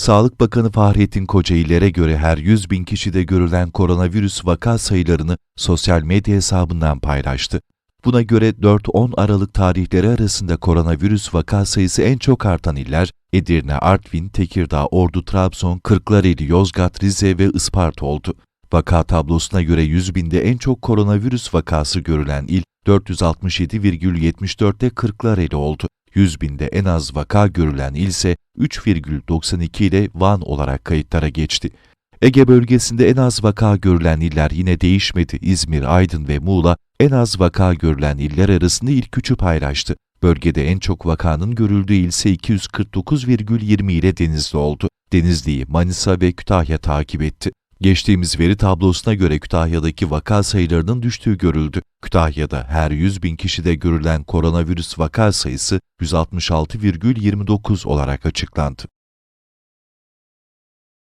Sağlık Bakanı Fahrettin Koca ilere göre her 100 bin kişide görülen koronavirüs vaka sayılarını sosyal medya hesabından paylaştı. Buna göre 4-10 Aralık tarihleri arasında koronavirüs vaka sayısı en çok artan iller Edirne, Artvin, Tekirdağ, Ordu, Trabzon, Kırklareli, Yozgat, Rize ve Isparta oldu. Vaka tablosuna göre 100 binde en çok koronavirüs vakası görülen il 467,74'te Kırklareli oldu. 100 binde en az vaka görülen il ise 3,92 ile Van olarak kayıtlara geçti. Ege bölgesinde en az vaka görülen iller yine değişmedi. İzmir, Aydın ve Muğla en az vaka görülen iller arasında ilk üçü paylaştı. Bölgede en çok vakanın görüldüğü il ise 249,20 ile Denizli oldu. Denizli'yi Manisa ve Kütahya takip etti. Geçtiğimiz veri tablosuna göre Kütahya'daki vaka sayılarının düştüğü görüldü. Kütahya'da her 100 bin kişide görülen koronavirüs vaka sayısı 166,29 olarak açıklandı.